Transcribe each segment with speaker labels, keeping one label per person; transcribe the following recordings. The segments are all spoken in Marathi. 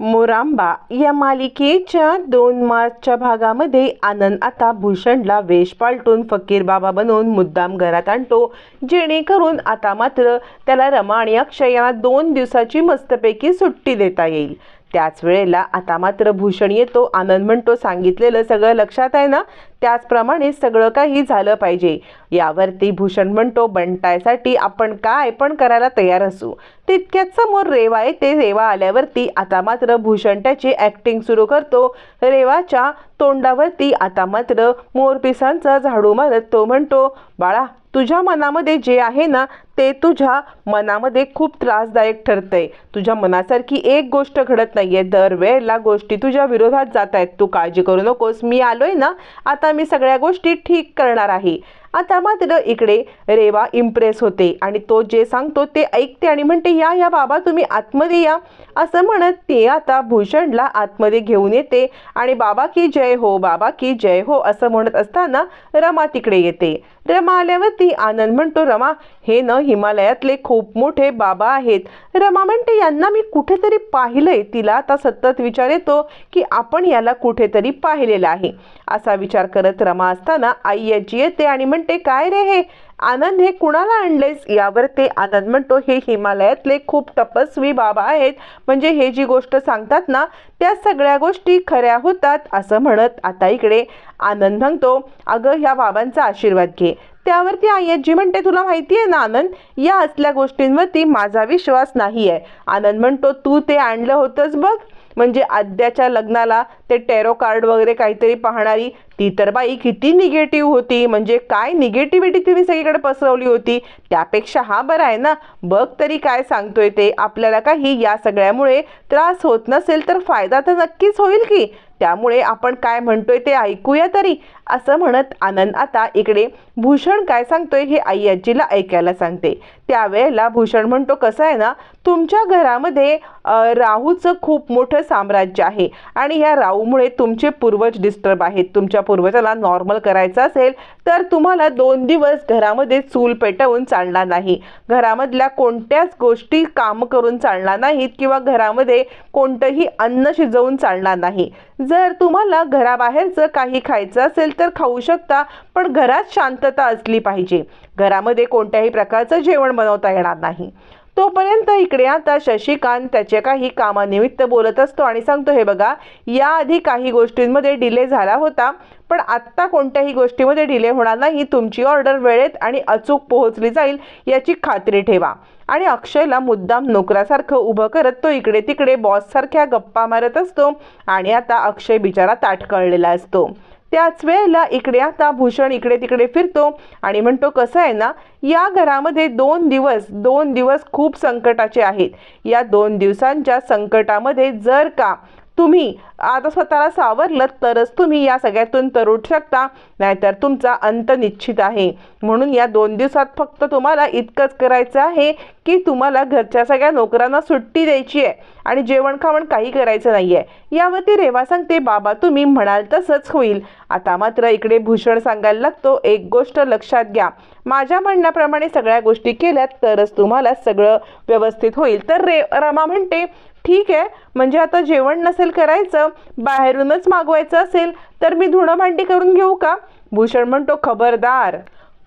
Speaker 1: मोरांबा या मालिकेच्या दोन मार्चच्या भागामध्ये आनंद आता भूषणला वेश पालटून फकीर बाबा बनवून मुद्दाम घरात आणतो. जेणेकरून आता मात्र त्याला रमा आणि अक्षय यांना दोन दिवसाची मस्तपैकी सुट्टी देता येईल. त्याच वेळेला आता मात्र भूषण येतो आनंद म्हणतो सांगितलेलं सगळं लक्षात आहे ना? त्याचप्रमाणे सगळं काही झालं पाहिजे. यावरती भूषण म्हणतो बंटायसाठी आपण काय पण करायला तयार असू. तितक्यात समोर रेवा येते. रेवा आल्यावरती आता मात्र भूषण त्याची ॲक्टिंग सुरू करतो. रेवाच्या तोंडावरती आता मात्र मोरपिसांचा झाडू मारत तो म्हणतो बाळा तुझ्या मनामध्ये जे आहे ना ते तुझ्या मनामध्ये खूप त्रासदायक ठरतंय. तुझ्या मनासारखी एक गोष्ट घडत नाही आहे दरवेळेला गोष्टी तुझ्या विरोधात जात आहेत तू काळजी करू नकोस. मी आलोय ना आता मी सगळ्या गोष्टी ठीक करणार आहे. आता मात्र इकडे रेवा इम्प्रेस होते. आणि तो जे सांगतो ते ऐकते आणि म्हणते या या बाबा तुम्ही आतमध्ये या. असं म्हणत ते आता भूषणला आतमध्ये घेऊन येते आणि बाबा की जय हो बाबा की जय हो असं म्हणत असताना रमा तिकडे येते. रमा आल्यावरती आनंद म्हणतो रमा हे न हिमालयातले खूप मोठे बाबा आहेत. रमा म्हणते यांना मी कुठेतरी पाहिलंय. तिला आता सतत विचार येतो की आपण याला कुठेतरी पाहिलेलं आहे. असा विचार करत रमा असताना आई याची येते आणि म्हणते काय रे हे? आनंद हे कुणाला आणलेस यावर ते आनंद म्हणतो हे हिमालयातले खूप तपस्वी बाबा आहेत. म्हणजे हे जी गोष्ट सांगतात ना त्या सगळ्या गोष्टी खऱ्या होतात असं म्हणत आता इकडे आनंद म्हणतो अगं ह्या बाबांचा आशीर्वाद घे. त्यावरती आय्याजी म्हणते तुला माहिती आहे ना आनंद या असल्या गोष्टींवरती माझा विश्वास नाही आहे आनंद म्हणतो तू ते आणलं होतंस बघ. म्हणजे आद्याच्या लग्नाला ते टेरो कार्ड वगैरे काहीतरी पाहणारी ती तर बाई किती निगेटिव्ह होती. म्हणजे काय निगेटिव्हिटी तिने सगळीकडे पसरवली होती. त्यापेक्षा हा बरा आहे ना. बघ तरी काय सांगतोय ते. आपल्याला काही या सगळ्यामुळे त्रास होत नसेल तर फायदा तर नक्कीच होईल की. त्यामुळे आपण काय म्हणतोय ते ऐकूया तरी. असं म्हणत आनंद आता इकडे. भूषण काय सांगतोय हे आई आजीला ऐकायला सांगते. त्यावेळेला भूषण म्हणतो कसं आहे ना तुमच्या घरामध्ये राहूचं खूप मोठं साम्राज्य आहे आणि ह्या राहूमुळे तुमचे पूर्वज डिस्टर्ब आहेत. तुमच्या पूर्वजाला नॉर्मल करायचं असेल तर तुम्हाला दोन दिवस घरामध्ये चूल पेटवून चालणार नाही. घरामधल्या कोणत्याच गोष्टी काम करून चालणार नाहीत किंवा घरामध्ये कोणतंही अन्न शिजवून चालणार नाही. जर तुम्हाला घराबाहेरचं काही खायचं असेल तर खाऊ शकता पण घरात शांतता असली पाहिजे. घरामध्ये कोणत्याही प्रकारचं जेवण बनवता येणार नाही. तोपर्यंत इकडे आता शशिकांत त्याच्या काही कामानिमित्त बोलत असतो आणि सांगतो हे बघा याआधी काही गोष्टींमध्ये डिले झाला होता पण आत्ता कोणत्याही गोष्टीमध्ये डिले होणार नाही. तुमची ऑर्डर वेळेत आणि अचूक पोहोचली जाईल याची खात्री ठेवा. आणि अक्षयला मुद्दाम नोकरासारखं उभं करत तो इकडे तिकडे बॉससारख्या गप्पा मारत असतो आणि आता अक्षय बिचारा ताटकळलेला असतो. त्याच वेळेला इकडे आता भूषण इकडे तिकडे फिरतो आणि म्हणतो कसं आहे ना या घरामध्ये दोन दिवस दोन दिवस खूप संकटाचे आहेत. या दोन दिवसांच्या संकटामध्ये जर का तुम्ही आता स्वतःला सावरलं तरच तुम्ही या सगळ्यातून तरुट शकता नाहीतर तुमचा अंत निश्चित आहे. म्हणून या दोन दिवसात फक्त तुम्हाला इतकंच करायचं आहे की तुम्हाला घरच्या सगळ्या नोकरांना सुट्टी द्यायची आहे आणि जेवण खावण काही करायचं नाही आहे. यावरती रेवा सांगते बाबा तुम्ही म्हणाल तसंच होईल. आता मात्र इकडे भूषण सांगायला लागतो एक गोष्ट लक्षात घ्या. माझ्या म्हणण्याप्रमाणे सगळ्या गोष्टी केल्या तरच तुम्हाला सगळं व्यवस्थित होईल. तर रे रमा म्हणते ठीक आहे. म्हणजे आता जेवण नसेल करायचं बाहेरूनच मागवायचं असेल तर मी धुणं भांडी करून घेऊ का? भूषण म्हणतो खबरदार.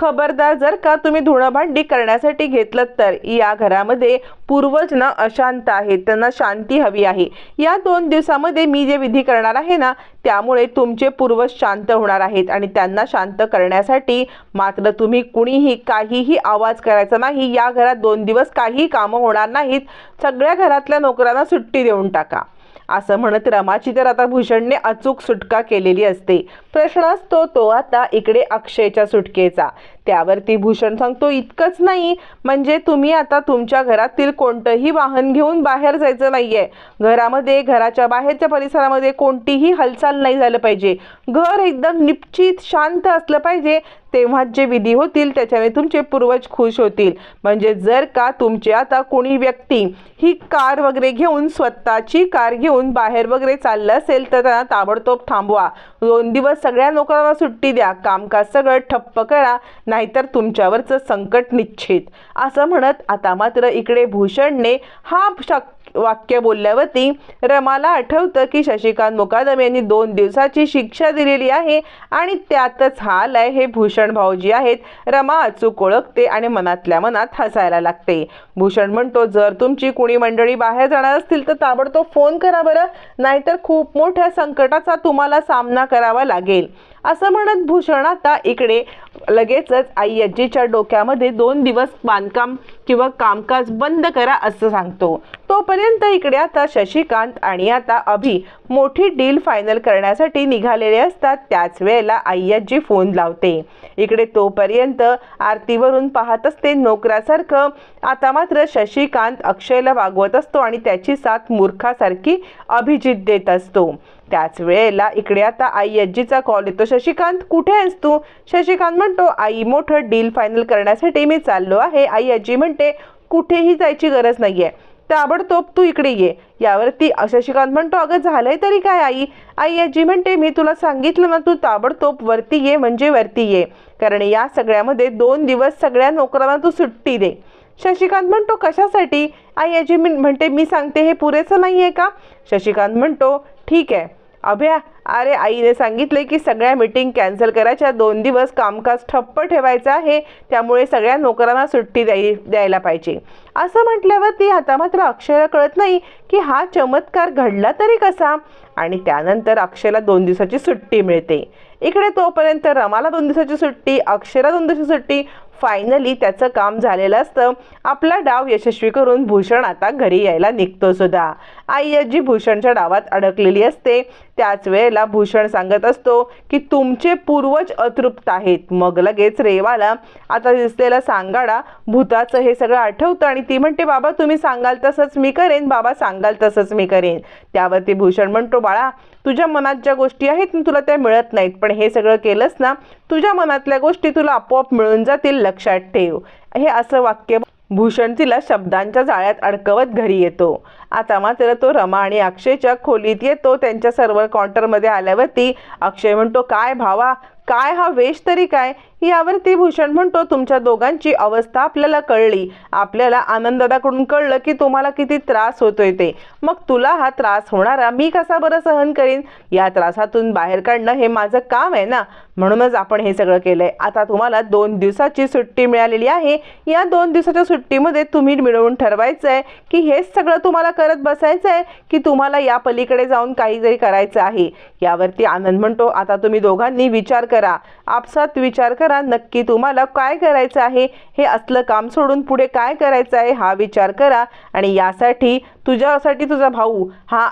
Speaker 1: खबरदार जर का तुम्ही धुणं भांडी करण्यासाठी घेतलं तर या घरामध्ये पूर्वज ना अशांत आहेत त्यांना शांती हवी आहे. या दोन दिवसामध्ये मी जे विधी करणार आहे ना त्यामुळे तुमचे पूर्वज शांत होणार आहेत आणि त्यांना शांत करण्यासाठी मात्र तुम्ही कुणीही काहीही आवाज करायचा नाही. या घरात दोन दिवस काही कामं होणार नाहीत. सगळ्या घरातल्या नोकरांना सुट्टी देऊन टाका. असं म्हणत रमाची तर आता भूषणने अचूक सुटका केलेली असते. प्रश्न असतो तो आता इकडे अक्षयच्या सुटकेचा. त्यावरती भूषण सांगतो इतकंच नाही म्हणजे तुम्ही आता तुमच्या घरातील कोणतंही वाहन घेऊन बाहेर जायचं नाही आहे घरामध्ये घराच्या बाहेरच्या परिसरामध्ये कोणतीही हालचाल नाही झालं पाहिजे. घर एकदम निश्चित शांत असलं पाहिजे. तेव्हा जे विधी होतील त्याच्याने तुमचे पूर्वज खुश होतील. म्हणजे जर का तुमचे आता कोणी व्यक्ती ही कार वगैरे घेऊन स्वतःची कार घेऊन बाहेर वगैरे चाललं असेल तर त्यांना ताबडतोब थांबवा. दोन दिवस सगळ्या नोकरांना सुट्टी द्या. कामकाज सगळं ठप्प करा. नाहीतर तुमच्यावरचं संकट निश्चित. असं म्हणत आता मात्र इकडे भूषणने हा शक वाक्य बोलल्यावरती रमाला आठवतं की शशिकांत मुकादम यांनी दोन दिवसाची शिक्षा दिलेली आहे आणि त्यातच हा आहे हे भूषण भाऊजी आहेत. रमा अचूक ओळखते आणि मनातल्या मनात हसायला लागते. भूषण म्हणतो जर तुमची कुणी मंडळी बाहेर जाणार असतील तर ताबडतोब फोन करा बरं. नाहीतर खूप मोठ्या संकटाचा तुम्हाला सामना करावा लागेल. असं म्हणत भूषण आता इकडे लगेचच आई आजीच्या डोक्यामध्ये दोन दिवस बांधकाम किंवा कामकाज बंद करा असं सांगतो. तोपर्यंत इकडे आता शशिकांत आणि आता अभि मोठी डील फायनल करण्यासाठी निघालेले असतात. त्याच वेळेला आई फोन लावते. इकडे तोपर्यंत आरतीवरून पाहत असते नोकरासारखं. आता मात्र शशिकांत अक्षयला वागवत असतो आणि त्याची साथ मूर्खासारखी अभिजित देत असतो. त्याच वेळेला इकडे आता आई आजीचा कॉल येतो. शशिकांत कुठे आहेस तू? शशिकांत म्हणतो आई मोठं डील फायनल करण्यासाठी मी चाललो आहे. आई आजी म्हणते कुठेही जायची गरज नाही आहे ताबडतोब तू इकडे ये. यावरती शशिकांत म्हणतो अगं झालंय तरी काय आई? आई आजी म्हणते मी तुला सांगितलं ना तू ताबडतोब वरती ये म्हणजे वरती ये. कारण या सगळ्यामध्ये दोन दिवस सगळ्या नोकरांना तू सुट्टी दे. शशिकांत म्हणतो कशासाठी? आई आजी म्हणते मी सांगते हे पुरेसं नाही आहे का? शशिकांत म्हणतो ठीक आहे. अभ्या अरे आईने सांगितले की सगळ्या मीटिंग कॅन्सल करायच्या दोन दिवस कामकाज ठप्प ठेवायचं आहे त्यामुळे सगळ्या नोकरांना सुट्टी द्याय द्यायला पाहिजे. असं म्हटल्यावर ती आता मात्र अक्षयला कळत नाही की हा चमत्कार घडला तरी कसा? आणि त्यानंतर अक्षयला दोन दिवसाची सुट्टी मिळते. इकडे तोपर्यंत रमाला दोन दिवसाची सुट्टी अक्षयला दोन दिवसाची सुट्टी फायनली त्याचं काम झालेलं असतं. आपला डाव यशस्वी करून भूषण आता घरी यायला निघतो सुद्धा. आई आजी भूषणच्या डावात अडकलेली असते. त्याच वेळेला भूषण सांगत असतो की तुमचे पूर्वज अतृप्त आहेत. मग लगेच रेवाला आता दिसलेला सांगाडा भूताचं हे सगळं आठवतं आणि ती म्हणते बाबा तुम्ही सांगाल तसंच मी करेन. बाबा सांगाल तसंच मी करेन. त्यावरती भूषण म्हणतो बाळा तुझ्या मनात ज्या गोष्टी आहेत तुला त्या मिळत नाहीत. पण हे सगळं केलंस ना तुझ्या मनातल्या गोष्टी तुला आपोआप मिळून जातील लक्षात ठेव. हे असं वाक्य भूषण तिला शब्दांच्या जाळ्यात अडकवत घरी येतो. आता मात्र तो रमा आणि अक्षयच्या खोलीत येतो. त्यांच्या सर्व काउंटरमध्ये आल्यावरती अक्षय म्हणतो काय भावा काय हा वेश तरी काय? यावरती भूषण म्हणतो तुमच्या दोघांची अवस्था आपल्याला कळली. आपल्याला आनंददाकडून कळलं की तुम्हाला किती त्रास होतोय ते. मग तुला हा त्रास होणारा मी कसा बरं सहन करीन? या त्रासातून बाहेर काढणं हे माझं काम आहे ना? म्हणूनच आपण हे सगळं केलंय. आता तुम्हाला दोन दिवसाची सुट्टी मिळालेली आहे. या दोन दिवसाच्या सुट्टीमध्ये तुम्ही मिळवून ठरवायचं आहे की हेच सगळं तुम्हाला करत बसायचं आहे की तुम्हाला या पलीकडे जाऊन काहीतरी करायचं आहे. यावरती आनंद म्हणतो आता तुम्ही दोघांनी विचार करा. आपसात विचार करा. नक्की तुम्हाला काय करायचं आहे हे असलं काम सोडून पुढे काय करायचं आहे हा विचार करा. आणि यासाठी तुझ्यासाठी तुझा भाऊ हा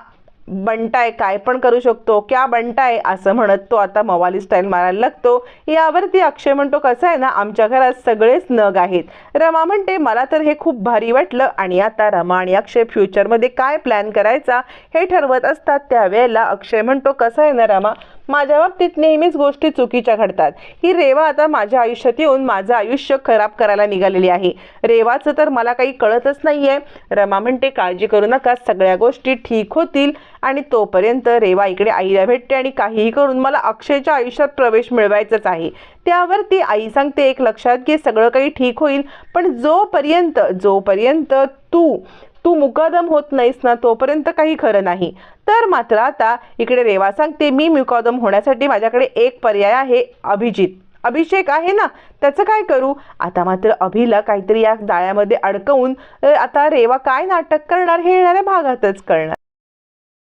Speaker 1: बंटाय काय पण करू शकतो. क्या बंटाय असं म्हणत तो आता मवाली स्टाईल मारायला लागतो. यावरती अक्षय म्हणतो कसं आहे ना आमच्या घरात सगळेच नग आहेत. रमा म्हणते मला तर हे खूप भारी वाटलं. आणि आता रमा आणि अक्षय फ्युचरमध्ये काय प्लॅन करायचा हे ठरवत असतात. त्यावेळेला अक्षय म्हणतो कसं आहे ना रमा माझ्या बाबतीत नेहमीच गोष्टी चुकीच्या घडतात. ही रेवा आता माझ्या आयुष्यात येऊन माझं आयुष्य खराब करायला निघालेली आहे. रेवाचं तर मला काही कळतच नाही आहे रमा म्हणते काळजी करू नका सगळ्या गोष्टी ठीक होतील आणि तोपर्यंत रेवा इकडे आईला भेटते आणि काहीही करून मला अक्षयच्या आयुष्यात प्रवेश मिळवायचाच आहे. त्यावर ती आई सांगते एक लक्षात घे सगळं काही ठीक होईल पण जोपर्यंत जोपर्यंत तू तू मुकादम होत नाहीस ना तोपर्यंत काही खरं नाही. तर मात्र आता इकडे रेवा सांगते मी मुकादम होण्यासाठी माझ्याकडे एक पर्याय आहे अभिजित. अभिषेक आहे ना? त्याचं काय करू? आता मात्र अभिला काहीतरी या जाळ्यामध्ये अडकवून आता रेवा काय नाटक करणार हे येणाऱ्या भागातच कळणार.